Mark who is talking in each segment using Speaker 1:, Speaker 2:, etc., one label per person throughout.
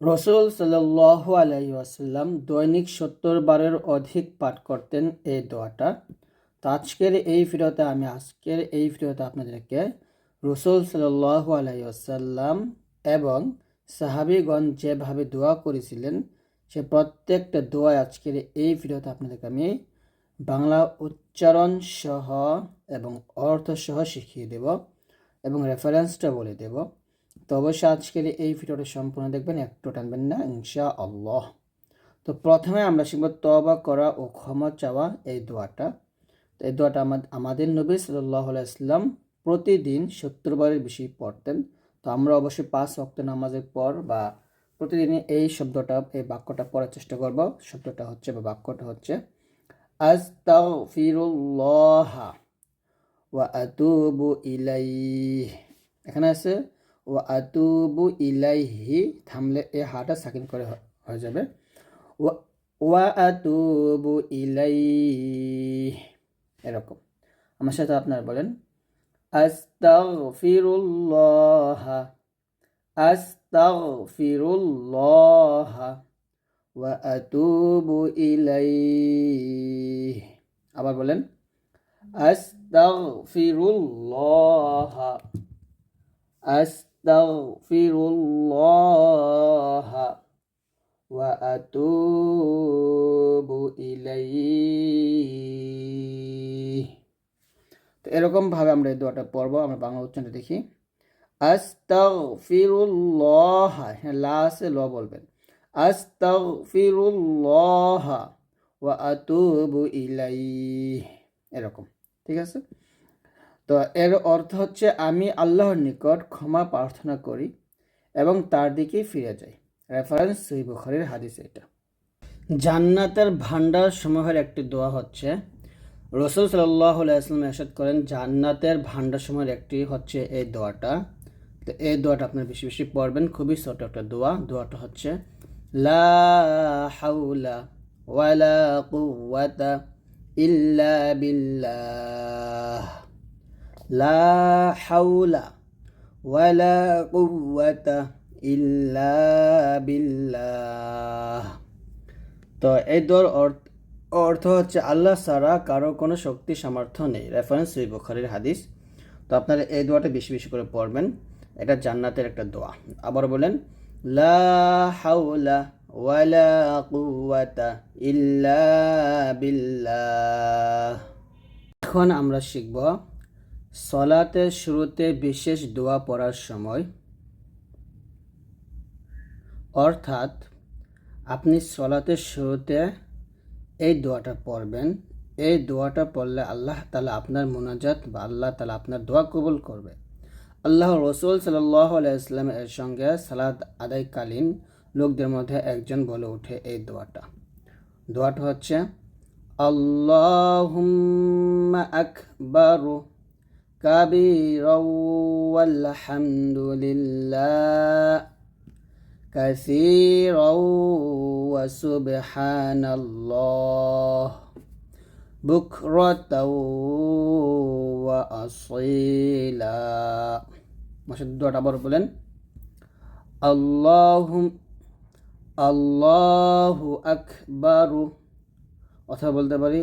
Speaker 1: রসুল সাল্লাহ আলাই আসাল্লাম দৈনিক সত্তর বারের অধিক পাঠ করতেন এই দোয়াটা। তো আজকের এই ভিডিওতে আমি, আজকের এই ভিডিওতে আপনাদেরকে রসুল সাল্লাহ আলাই আসাল্লাম এবং সাহাবিগণ যেভাবে দোয়া করেছিলেন, সে প্রত্যেকটা দোয়া আজকের এই ভিডিওতে আপনাদেরকে আমি বাংলা উচ্চারণ সহ এবং অর্থ সহ শিখিয়ে দেব এবং রেফারেন্সটা বলে দেব। তো অবশ্যই আজকের এই ভিডিওটা সম্পূর্ণ দেখবেন, একটু টানবেন না ইনশা আল্লাহ তো প্রথমে আমরা শিখব তবা করা ও ক্ষমা চাওয়া এই দোয়াটা। তো এই দোয়াটা আমাদের নবী সাল্লাহ ইসলাম প্রতিদিন সত্তর বারের বেশি পড়তেন। তো আমরা অবশ্যই পাঁচ অক্ট নামাজের পর বা প্রতিদিন এই শব্দটা, এই বাক্যটা পড়ার চেষ্টা করব। শব্দটা হচ্ছে বা বাক্যটা হচ্ছে, আস্তাগফিরুল্লাহ ওয়া আতুবু ইলাইহ। এখানে আছে ওয়া আতুবু ইলাইহি, থামলে এ হাটা সাকিন করে হয়ে যাবে। ওয়া আতুবু ইলাইহ, এরকম। আমার সাথে আপনারা বলেন, আস্তাগফিরুল্লাহ আস্তাগফিরুল্লাহ, ওয়া আতুবু ইলাইহ। আবার বলেন আস্তাগফিরুল্লাহ আস্তাগফিরুল্লাহ ওয়া আতুবু ইলাইহ তো এরকম ভাবে আমরা এই দোয়াটা পড়ব, আমরা বাংলা উচ্চারণটা দেখি। আস্তাগফিরুল্লাহ হ্যাঁ লা আছে ল বলবেন। আস্তাগফিরুল্লাহ ওয়া আতুবু ইলাইহ। এরকম, ঠিক আছে? তো এর অর্থ হচ্ছে আমি আল্লাহর নিকট ক্ষমা প্রার্থনা করি এবং তার দিকেই ফিরে যাই। রেফারেন্স সই বুখারির হাদিস এটা। জান্নাতের ভান্ডার সমূহের একটি দোয়া হচ্ছে, রসুল সাল্লাহ এরশাদ করেন, জান্নাতের ভান্ডার সমূহের একটি হচ্ছে এই দোয়াটা। তো এই দোয়াটা আপনার বেশি বেশি পড়বেন, খুবই ছোট একটা দোয়া। দোয়াটা হচ্ছে, লা হাউলা ইল্লা বিল্লাহ। লা হাউলা ওয়ালা কুওয়াতা ইল্লা বিল্লাহ। তো এই দোয়ার অর্থ অর্থ হচ্ছে আল্লাহ ছাড়া কারও কোনো শক্তি, সামর্থ্য নেই। রেফারেন্স সই বুখারির হাদিস। তো আপনারা এই দোয়াটা বেশি বেশি করে পড়বেন। এটা জান্নাতের একটা দোয়া। আবার বলেন, লা হাওলা ওয়ালা কুওয়াতা ইল্লা বিল্লাহ। এখন আমরা শিখব সলাতের শুরুতে বিশেষ দোয়া পড়ার সময়। অর্থাৎ আপনি সলাতের শুরুতে এই দোয়াটা পড়বেন। এই দোয়াটা পড়লে আল্লাহ তালা আপনার মোনাজাত বা আল্লাহ তালা আপনার দোয়া কবুল করবে। আল্লাহ রসুল আলাইসলাম এর সঙ্গে সালাদ আদায়কালীন লোকদের মধ্যে একজন বলে ওঠে এই দোয়াটা। দোয়াটা হচ্ছে, আল্লাহুম্মা আকবারু কাবীরাও আলহামদুলিল্লাহ كثيرا وسبحان الله بكرة وأصيلا মাসের দোয়াটা আবার বলেন আল্লাহু আল্লাহু আকবারু অথবা বলতে পারি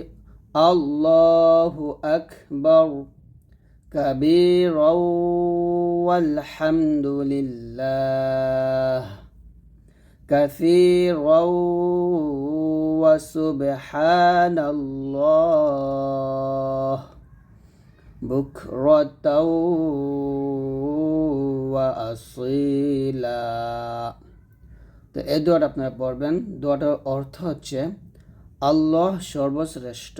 Speaker 1: আল্লাহু আকবার كبيرا والحمد لله كثيرا وسبحان الله بكرة وأصيلا তো এই দোয়াটা আপনারা পড়বেন দোয়াটার অর্থ হচ্ছে আল্লাহ সর্বশ্রেষ্ঠ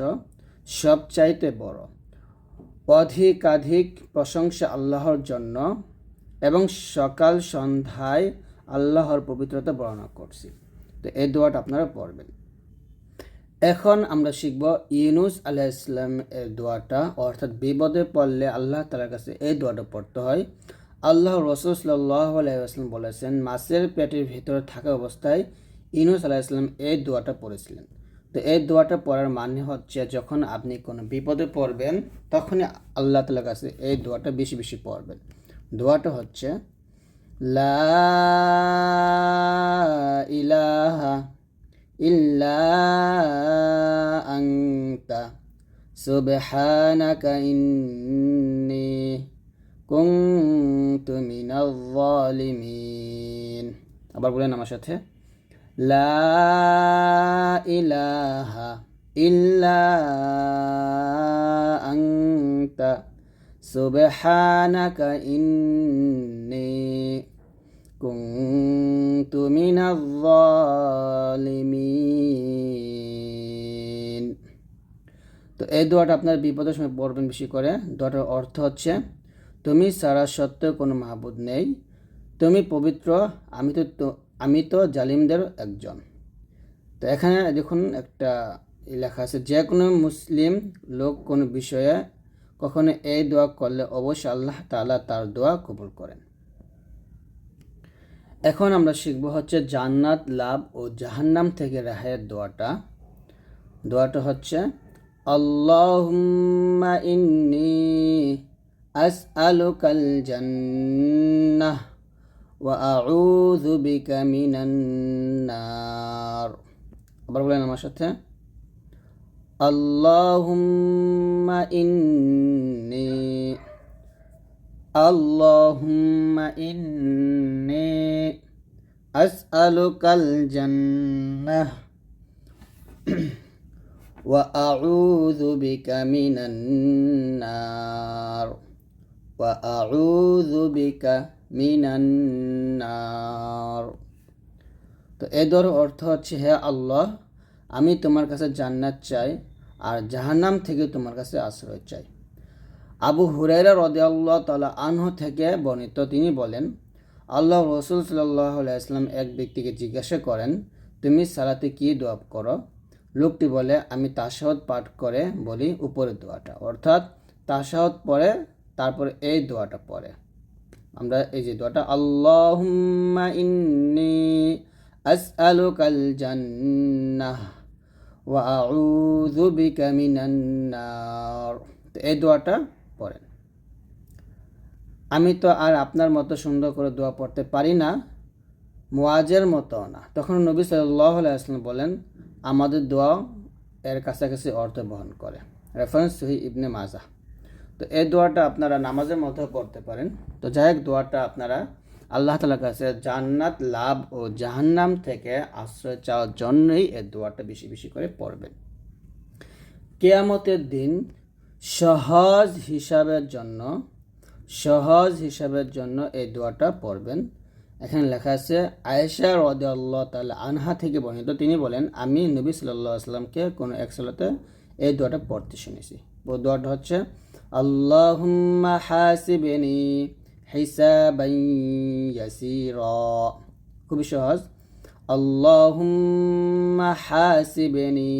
Speaker 1: সবচাইতে বড় অধিকাধিক প্রশংসা আল্লাহর জন্য এবং সকাল সন্ধ্যায় আল্লাহর পবিত্রতা বর্ণনা করছি। তো এই দোয়াটা আপনারা পড়বেন। এখন আমরা শিখব ইউনুস আলাহ ইসলাম এর দোয়াটা, অর্থাৎ বিপদে পড়লে আল্লাহ তালার কাছে এই দোয়াটা পড়তে হয়। আল্লাহ রসুল সাল্লাহ আলাইসলাম বলেছেন, মাছের পেটের ভিতরে থাকা অবস্থায় ইউনুস আলাহ ইসলাম এই দোয়াটা পড়েছিলেন। তো এই দোয়াটা পড়ার মানে হচ্ছে যখন আপনি কোনো বিপদে পড়বেন, তখনই আল্লাহ তালার কাছে এই দোয়াটা বেশি বেশি পড়বেন। দোয়াটা হচ্ছে, লা ইলাহা ইল্লা আংতা সুবহানাকা ইন্নি কুনতু মিনাল জালিমিন আবার বলেন আমার সাথে, লা ইলাহা ইল্লা আনতা সুবহানাকা ইন্নী কুনতু মিনাজ জালিমিন তো এই দোয়াটা আপনার বিপদের সময় পড়বেন বেশি করে। দোয়াটার অর্থ হচ্ছে, তুমি সারা সত্ত্বেও কোনো মাহবুদ নেই। তুমি পবিত্র আমি তো- আমি তো জালিমদের একজন। তো এখানে দেখুন একটা লেখা আছে, যে কোনো মুসলিম লোক কোনো বিষয়ে কখনো এই দোয়া করলে অবশ্যই আল্লাহ তালা তার দোয়া কবুল করেন। এখন আমরা শিখব হচ্ছে জান্নাত লাভ ও জাহান্নাম থেকে রেহাইয়ের দোয়াটা। দোয়াটা হচ্ছে, আল্লাহুম্মা ইন্নি আসআলুকাল আবার বলেন আমার সাথে আল্লাহুম্মা ইন্নি اللهم إني أسألك الجنة وأعوذ بك من النار وأعوذ بك من النار তো এ দর অর্থ হচ্ছে, হে আল্লাহ, আমি তোমার কাছে জান্নাত চাই আর জাহান্নাম থেকে তোমার কাছে আশ্রয় চাই। আবু হুরাইরা রদে আল্লাহ তালা আনহ থেকে বর্ণিত তিনি বলেন, আল্লাহ রসুল সাল্লাহ ইসলাম এক ব্যক্তিকে জিজ্ঞাসা করেন, তুমি সালাতে কি দোয়া করো? লোকটি বলে, আমি তাসাহত পাঠ করে বলি উপরের দোয়াটা। অর্থাৎ তাসাহত পরে তারপর এই দোয়াটা পড়ে। আমরা এই যে দোয়াটা আল্লাহ ইন্নি জান্নাহ ওয়া আউযু বিকা মিনান নার। তো এই পড়েন। আমি তো আর আপনার মতো সুন্দর করে দোয়া পড়তে পারি না মোয়াজের মতো না। তখন নবী সাল্লাহ আসলাম বলেন, আমাদের দোয়া এর কাছাকাছি অর্থ বহন করে। রেফারেন্স সহি ইবনে মাজা। তো এই দোয়াটা আপনারা নামাজের মধ্যেও পড়তে পারেন। তো যাই হোক, দোয়াটা আপনারা আল্লাহ তালার কাছে জান্নাত, লাভ ও জাহান্নাম থেকে আশ্রয় চাওয়ার জন্যই এই দোয়াটা বেশি বেশি করে পড়বেন। কেয়ামতের দিন সহজ হিসাবের জন্য, সহজ হিসাবের জন্য এই দোয়াটা পড়বেন। এখানে লেখা আছে, আয়েশা রদ আল্লাহ তালা আনহা থেকে বর্ণিত, তিনি বলেন, আমি নবী সাল্লাহ আসলামকে কোনো এক সালাতে এই দোয়াটা পড়তে শুনেছি। দোয়াটা হচ্ছে, আল্লাহুম্মা হাসিবেনি হিসাবাই ইয়াসিরা খুবই সহজ। আল্লাহুম্মা হাসিবেনি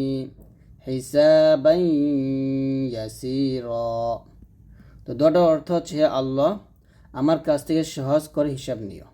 Speaker 1: হিসাবাই ইয়াসিরা। তো দোয়াটার অর্থ হচ্ছে, আল্লাহ, আমার কাছ থেকে সহজ করে হিসাব নিও।